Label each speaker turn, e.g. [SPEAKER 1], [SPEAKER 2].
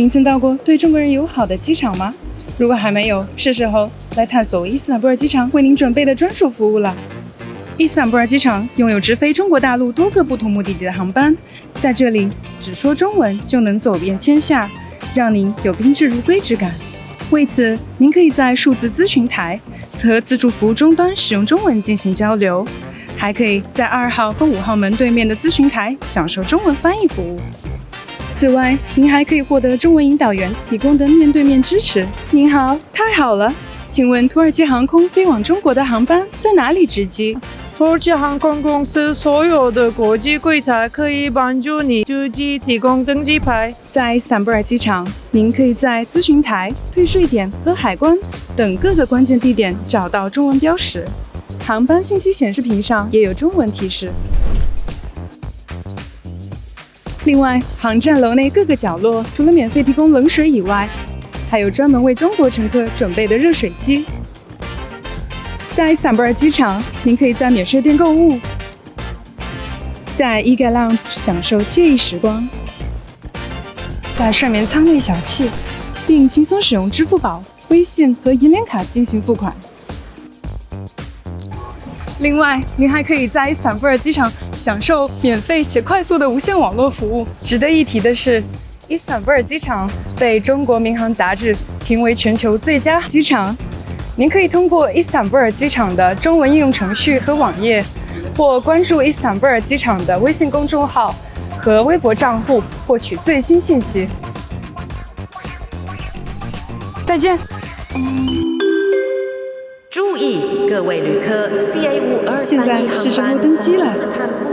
[SPEAKER 1] 您曾到过对中国人友好的机场吗？如果还没有，是时候来探索伊斯坦布尔机场为您准备的专属服务了。伊斯坦布尔机场拥有直飞中国大陆多个不同目的地的航班，在这里只说中文就能走遍天下，让您有宾至如归之感。为此，您可以在数字咨询台和自助服务终端使用中文进行交流，还可以在二号和五号门对面的咨询台享受中文翻译服务。此外，您还可以获得中文引导员提供的面对面支持。您好，太好了，请问土耳其航空飞往中国的航班在哪里值机？
[SPEAKER 2] 土耳其航空公司所有的国际柜台可以帮助你值机提供登机牌。
[SPEAKER 1] 在伊斯坦布尔机场，您可以在咨询台、退税点和海关等各个关键地点找到中文标识。航班信息显示屏上也有中文提示。另外，航站楼内各个角落除了免费提供冷水以外，还有专门为中国乘客准备的热水机。在萨布尔机场，您可以在免税店购物，在 e g a Lounge 享受惬意时光，在睡眠舱内小憩，并轻松使用支付宝、微信和银联卡进行付款。另外，您还可以在伊斯坦布尔机场享受免费且快速的无线网络服务。值得一提的是，伊斯坦布尔机场被中国民航杂志评为全球最佳机场。您可以通过伊斯坦布尔机场的中文应用程序和网页，或关注伊斯坦布尔机场的微信公众号和微博账户获取最新信息。再见。
[SPEAKER 3] 注意，各位旅客，CA 五二航
[SPEAKER 1] 在是时候
[SPEAKER 3] 班
[SPEAKER 1] 登机了？
[SPEAKER 3] 从斯坦布